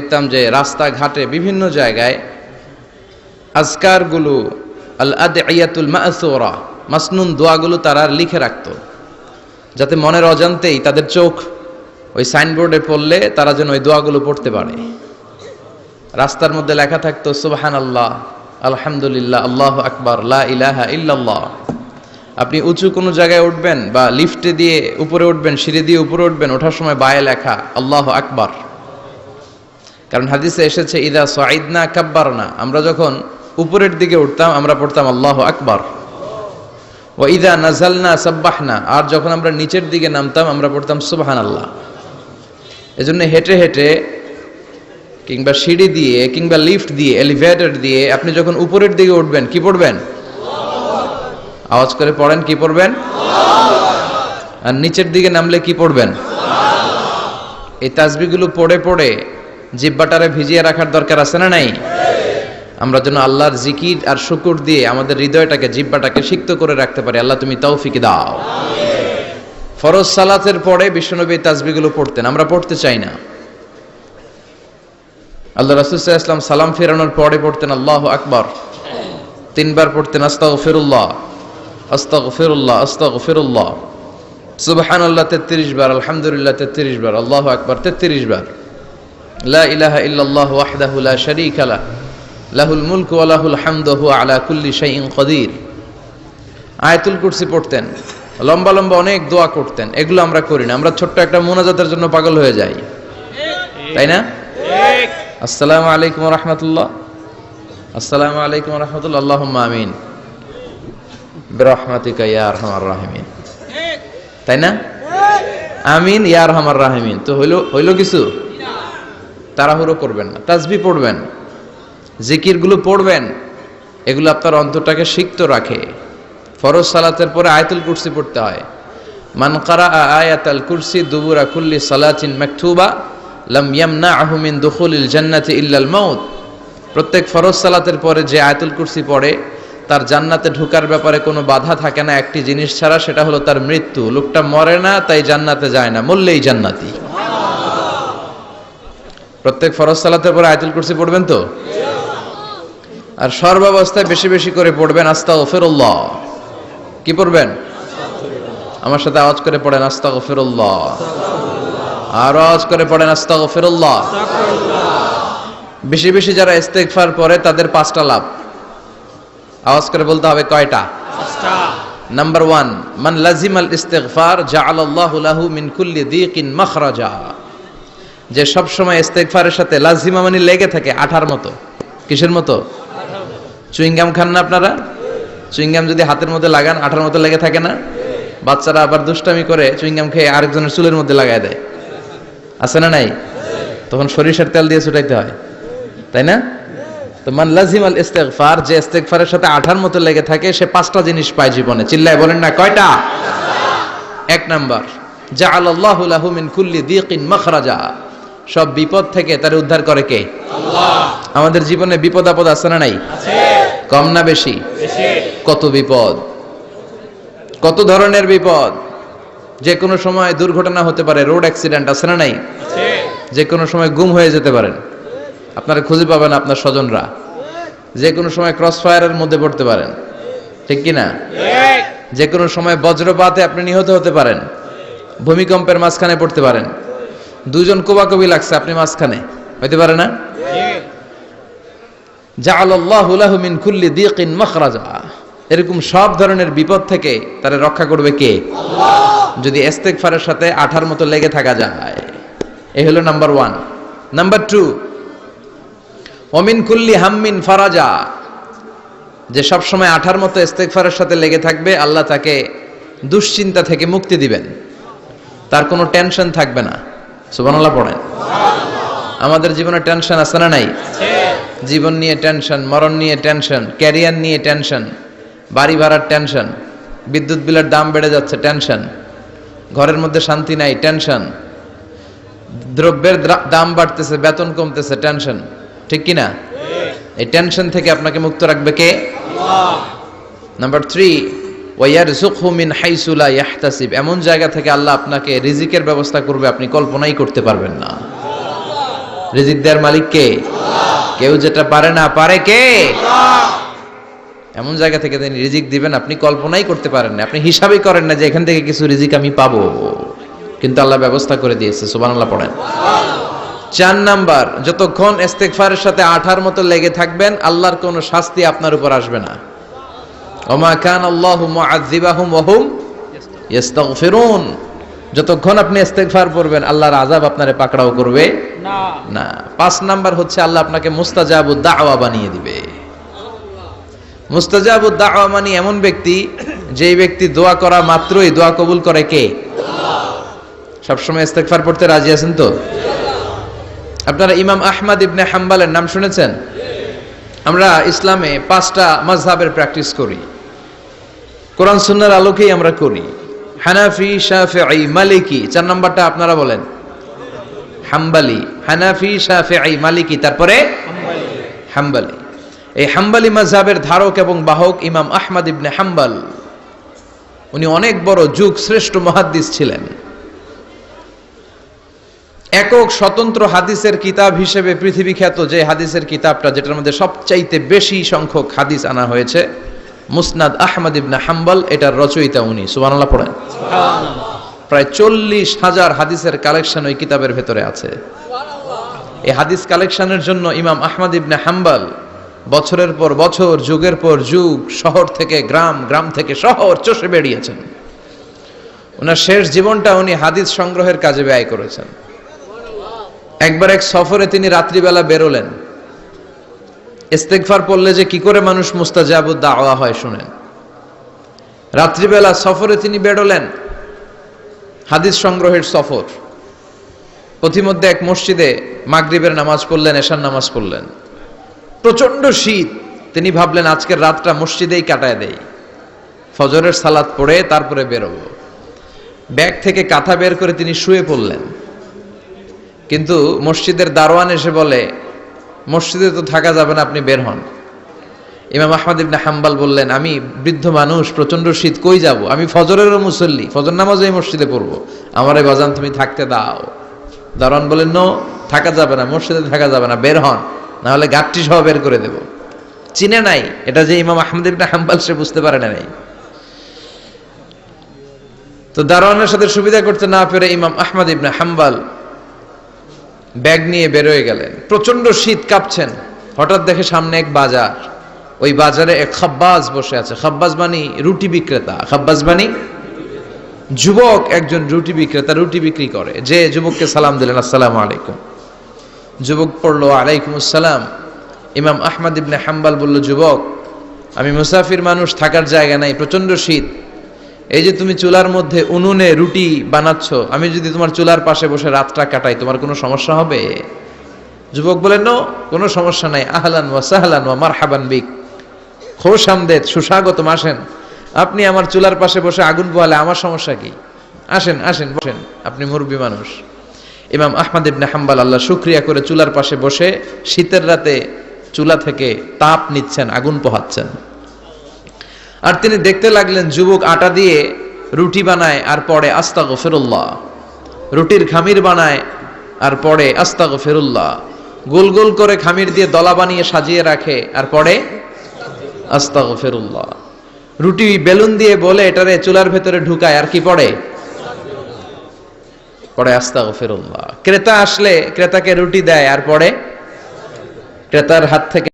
দেখতাম যে রাস্তাঘাটে বিভিন্ন জায়গায় আজকারগুলো আল আদিয়াতুল মাসোরা, মাসনুন দোয়াগুলো তারা লিখে রাখতো, যাতে মনের অজান্তেই তাদের চোখ ওই সাইনবোর্ডে পড়লে তারা যেন ওই দোয়াগুলো পড়তে পারে। রাস্তার মধ্যে লেখা থাকতো সুবাহান আল্লাহ আলহামদুলিল্লাহ, আল্লাহ আকবার, লা ইলাহা ইল্লাল্লাহ। আপনি উঁচু কোনো জায়গায় উঠবেন বা লিফটে দিয়ে উপরে উঠবেন, সিঁড়ি দিয়ে উপরে উঠবেন, ওঠার সময় বায়ে লেখা, আল্লাহ আকবার। কারণ হাদিসে এসেছে, ইদা সাইদনা কাব্বার না আমরা যখন উপরের দিকে উঠতাম, আমরা পড়তাম, আল্লাহ আকবর। ও ইদা নাজালনা সাব্বাহনা। আর যখন আমরা নিচের দিকে নামতাম, আমরা পড়তাম সুবহান আল্লাহ এজন্য হেঁটে হেঁটে কিংবা সিঁড়ি দিয়ে কিংবা লিফট দিয়ে, এলিভেটর দিয়ে আপনি যখন উপরের দিকে উঠবেন, কি পড়বেন? আওয়াজ করে পড়েন, কি পড়বেন? আর নিচের দিকে নামলে কি পড়বেন? এই তাসবিগুলো পড়ে পড়ে জিব্বাটারে ভিজিয়ে রাখার দরকার আছে না নাই? আমরা যেন আল্লাহর জিকির আর শুকুর দিয়ে আমাদের হৃদয়টাকে, জিব্বাটাকে সিক্ত করে রাখতে পারি। আল্লাহ তুমি তৌফিক দাও। ফরজ সালাতের পরে বিশ্বনবী এই তাসবিগুলো পড়তেন। আমরা পড়তে চাই না। আল্লাহ রাসুল্লাহ ইসলাম সালাম ফেরানোর পরে পড়তেন, আল্লাহ আকবর। তিনবার পড়তেন আস্তাগ ফিরুল্লাহ আস্তাগ ফিরুল্লাহ আস্তাগ ফিরুল্লাহ সুবহান আল্লাহ তেত্রিশ বার, আলহামদুলিল্লাহ, তেত্রিশ বার, আল্লাহ আকবর, তেত্রিশ বার। লা ইলাহা ইল্লাল্লাহ ওয়াহদাহু লা শারীকা লা, লাহুল মুলকু ওয়া লাহুল হামদু, হুয়া আলা কুল্লি শাইইন কদির আয়াতুল কুরসি পড়তেন, লম্বা লম্বা অনেক দোয়া করতেন, এগুলো আমরা করি না, আমরা ছোট্ট একটা মোনাজাতের জন্য পাগল হয়ে যাই। তাই না? আসসালামু আলাইকুম আসসালামু আলাইকুম আমিন। বিরহমাতিকা ইয়া আরহামার রাহিমিন। তাই না? আমিন রাহিমিন। তো হইল হইল কিছু? তাড়াহুড়ো করবেন না তাসবি পড়বেন, জিকিরগুলো পড়বেন, এগুলো আপনার অন্তরটাকে সিক্ত রাখে। ফরজ সালাতের পরে আয়াতুল কুরসি পড়তে হয়। মান কারা আয়াতাল কুরসি দুবুরা কুল্লি সালাতিন মাকতুবা লাম ইয়ামনাহু মিন দুখুলিল জান্নাতি ইল্লাল মাউত। প্রত্যেক ফরজ সালাতের পরে যে আয়াতুল কুরসি পড়ে, তার জান্নাতে ঢোকার ব্যাপারে কোনো বাধা থাকে না। একটি জিনিস ছাড়া সেটা হলো তার মৃত্যু। লোকটা মরে না, তাই জান্নাতে যায় না, মরলেই জান্নাতি। প্রত্যেক ফরজ সালাতের পরে আয়াতুল কুরসি পড়বেন তো? আর সর্বাবস্থায় বেশি বেশি করে পড়বেন আস্তা ওফেরুল্লাহ কি পড়বেন? আমার সাথে আওয়াজ করে পড়েন আস্তা ওফেরুল্লাহ আর আওয়াজ করে পড়েন আস্তা ওফেরুল্লাহ বেশি বেশি যারা ইস্তেগফার পরে তাদের পাঁচটা লাভ। আওয়াজ করে বলতে হবে কয়টা? নাম্বার ওয়ান মান লাজিম আল ইস্তেগফার জাআলাল্লাহু লাহু মিন কুল্লি দিকিন মাখরাজা। যে সব সময় ইস্তেগফারের সাথে লাজিমা মানে লেগে থাকে আঠার মতো। কিসের মতো? চুইংগাম খান না আপনারা? চুইংগাম যদি হাতের মধ্যে লাগান, আঠার মতো লেগে থাকে না? বাচ্চারা আবার দুষ্টামি করে চুইংগাম খেয়ে আরেকজনের চুলের মধ্যে লাগায় দেয়। আছে না নাই? তখন সরিষার তেল দিয়ে ছুটাইতে হয়। তাই না? তো মান লাজিম আল ইস্তেগফার, যে ইস্তেগফারের সাথে আঠার মতো লেগে থাকে, সে পাঁচটা জিনিস পায় জীবনে। চিল্লায় বলেন না, কয়টা? এক নাম্বার, জাআলাল্লাহু লাহু মিন কুল্লি দিকিন মাখরাজা। সব বিপদ থেকে তার উদ্ধার করে কে? আমাদের জীবনে বিপদ আপদ আছে না নাই? কম না বেশি? কত বিপদ? কত ধরনের বিপদ? যে কোনো সময় দুর্ঘটনা হতে পারে রোড অ্যাক্সিডেন্ট আছে না নাই? যে কোনো সময় গুম হয়ে যেতে পারেন। আপনারা খুঁজে পাবেন আপনার স্বজনরা। যে কোনো সময় ক্রস ফায়ারের মধ্যে পড়তে পারেন। ঠিক কি না? যে কোনো সময় বজ্রপাতে আপনি নিহত হতে পারেন। ভূমিকম্পের মাঝখানে পড়তে পারেন। দুজন কোবাকবি লাগছে আপনি মাঝখানে হইতে পারে না? লাহু মিন কুল্লি দিকিন মাখরাজা। এরকম সব ধরনের বিপদ থেকে তারা রক্ষা করবে কে? যদি ইস্তেগফারের সাথে আঠার মতো লেগে থাকা যায়। এই হলো নাম্বার ওয়ান। নাম্বার টু অমিন কুল্লি হাম্মিন ফারাজা। যে সব সময় আঠার মতো ইস্তেগফারের সাথে লেগে থাকবে আল্লাহ তাকে দুশ্চিন্তা থেকে মুক্তি দিবেন। তার কোনো টেনশন থাকবে না। সুবহানাল্লাহ পড়েন আমাদের জীবনে টেনশন আছে না নাই? জীবন নিয়ে টেনশন মরণ নিয়ে টেনশন ক্যারিয়ার নিয়ে টেনশন বাড়ি ভাড়ার টেনশন বিদ্যুৎ বিলের দাম বেড়ে যাচ্ছে টেনশন ঘরের মধ্যে শান্তি নাই টেনশন দ্রব্যের দ্রা- দাম বাড়তেছে বেতন কমতেছে টেনশন ঠিক কি না এই টেনশন থেকে আপনাকে মুক্ত রাখবে কে? নাম্বার থ্রি ওয়ার হাইসুলা এমন জায়গা থেকে আল্লাহ আপনাকে রিজিকের ব্যবস্থা করবে, আপনি কল্পনাই করতে পারবেন না। রিজিক দেওয়ার মালিক কে? কেউ যেটা পারে না, পারে কে? এমন জায়গা থেকে তিনি রিজিক দিবেন, আপনি কল্পনাই করতে পারেন না। আপনি হিসাবই করেন না যে এখান থেকে কিছু রিজিক আমি পাবো। কিন্তু আল্লাহ ব্যবস্থা করে দিয়েছে, সুবহানাল্লাহ পড়েন। চার নাম্বার, যতক্ষণ ইস্তেগফারের সাথে আঠার মতো লেগে থাকবেন, আল্লাহর কোনো শাস্তি আপনার উপর আসবে না। ওমা কান আল্লাহু মুআযযিবাহুম ওয়া হুম ইস্তাগফিরুন যতক্ষণ আপনি ইস্তেগফার করবেন আল্লাহর আযাব আপনারে পাকড়াও করবে না। না। পাঁচ নাম্বার হচ্ছে আল্লাহ আপনাকে মুস্তাজাবু দাওয়া বানিয়ে দিবে। মুস্তাজাবু দাওয়া মানে এমন ব্যক্তি যেই ব্যক্তি দোয়া করা মাত্রই দোয়া কবুল করে কে? সবসময় ইস্তেগফার পড়তে রাজি আছেন তো? আপনারা ইমাম আহমদ ইবনে হাম্বালের নাম শুনেছেন? আমরা ইসলামে পাঁচটা মাযহাবের প্র্যাকটিস করি। কোরআন সুন্নার আলোকেই আমরা করি। হানাফি, শাফিঈ, মালিকি, চার নাম্বারটা আপনারা বলেন। হাম্বালি, হানাফি, শাফিঈ, মালিকি, তারপরে হাম্বালি। এই হাম্বালি মাযহাবের ধারক এবং বাহক ইমাম আহমদ ইবনে হাম্বাল। উনি অনেক বড় যুগ শ্রেষ্ঠ মহাদ্দিস ছিলেন। একক স্বতন্ত্র হাদিসের কিতাব হিসেবে পৃথিবী খ্যাত যে হাদিসের কিতাবটা, যেটার মধ্যে সবচাইতে বেশি সংখ্যক হাদিস আনা হয়েছে মুসনাদ আহমদ ইবনে হাম্বল এটার রচয়িতা উনি। সুবহানাল্লাহ পড়েন। প্রায় চল্লিশ হাজার হাদিসের কালেকশন ওই কিতাবের ভেতরে আছে। এই হাদিস কালেকশনের জন্য ইমাম আহমদ ইবনে হাম্বল বছরের পর বছর যুগের পর যুগ শহর থেকে গ্রাম গ্রাম থেকে শহর চষে বেরিয়েছেন ওনার শেষ জীবনটা উনি হাদিস সংগ্রহের কাজে ব্যয় করেছেন। একবার এক সফরে তিনি রাত্রিবেলা বেরোলেন। ইস্তেগফার পড়লে যে কি করে মানুষ মুস্তাজাবু দাওয়া হয় শুনেন। রাত্রিবেলা সফরে তিনি বেরোলেন, হাদিস সংগ্রহের সফর। পথিমধ্যে এক মসজিদে মাগরিবের নামাজ পড়লেন, এশার নামাজ পড়লেন। প্রচণ্ড শীত, তিনি ভাবলেন, আজকের রাতটা মসজিদেই কাটায় দেই। ফজরের সালাত পড়ে তারপরে বেরোবো। ব্যাগ থেকে কাঁথা বের করে তিনি শুয়ে পড়লেন। কিন্তু মসজিদের দারোয়ান এসে বলে মসজিদে তো থাকা যাবে না, আপনি বের হন। ইমাম আহমদ ইবনে হাম্বাল বললেন, আমি বৃদ্ধ মানুষ প্রচণ্ড শীত, কই যাব? আমি ফজরেরও মুসল্লি, ফজর নামাজও এই মসজিদে পড়ব। আমার এই বাজান, তুমি থাকতে দাও। দারোয়ান বলেন নো, থাকা যাবে না, মসজিদে থাকা যাবে না, বের হন না হলে গাঠটি সহ বের করে দেব। চিনে নাই, এটা যে ইমাম আহমদ ইবনে হাম্বাল, সে বুঝতে পারে না নাই তো দারোয়ানের সাথে সুবিধা করতে না পেরে ইমাম আহমদ ইবনে হাম্বাল ব্যাগ নিয়ে বেরোয় গেলেন। প্রচণ্ড শীত কাঁপছেন। হঠাৎ দেখে সামনে এক বাজার। ওই বাজারে এক খাব্বাজ বসে আছে। খাব্বাজ মানি রুটি বিক্রেতা। খাব্বাজ মানি যুবক একজন রুটি বিক্রেতা, রুটি বিক্রি করে। যে যুবককে সালাম দিলেন, আসসালামু আলাইকুম। যুবক পড়ল, আলাইকুম আসসালাম। ইমাম আহমদ ইবনে হাম্বাল বলল, যুবক, আমি মুসাফির মানুষ, থাকার জায়গা নাই প্রচণ্ড শীত। এই যে তুমি চুলার মধ্যে উনুনে রুটি বানাচ্ছ, আমি যদি তোমার চুলার পাশে বসে রাতটা কাটাই, তোমার কোনো সমস্যা হবে? যুবক বলেন কোনো সমস্যা নাই। আহলান ওয়া সাহলান ওয়া মারহাবান বিক। খোশ আমদেদ সুস্বাগতম, আসেন। আপনি আমার চুলার পাশে বসে আগুন পোহালে আমার সমস্যা কি? আসেন আসেন, বসেন। আপনি মুরব্বী মানুষ। ইমাম আহমদ ইবনে হাম্বাল, আল্লাহ শুক্রিয়া করে চুলার পাশে বসে শীতের রাতে চুলা থেকে তাপ নিচ্ছেন, আগুন পোহাচ্ছেন। আর তিনি দেখতে লাগলেন যুবক আটা দিয়ে রুটি বানায় আর পরে আস্তা গফেরুল্লাহ রুটির খামির বানায় আর পরে আস্তা গফেরুল্লাহ গোল গোল করে খামির দিয়ে দলা বানিয়ে সাজিয়ে রাখে আর পরে আস্তা গফেরুল্লাহ রুটি বেলুন দিয়ে বলে এটারে চুলার ভেতরে ঢুকায়, আর কি পড়ে? পরে আস্তা গফেরুল্লাহ ক্রেতা আসলে ক্রেতাকে রুটি দেয় আর পরে ক্রেতার হাত থেকে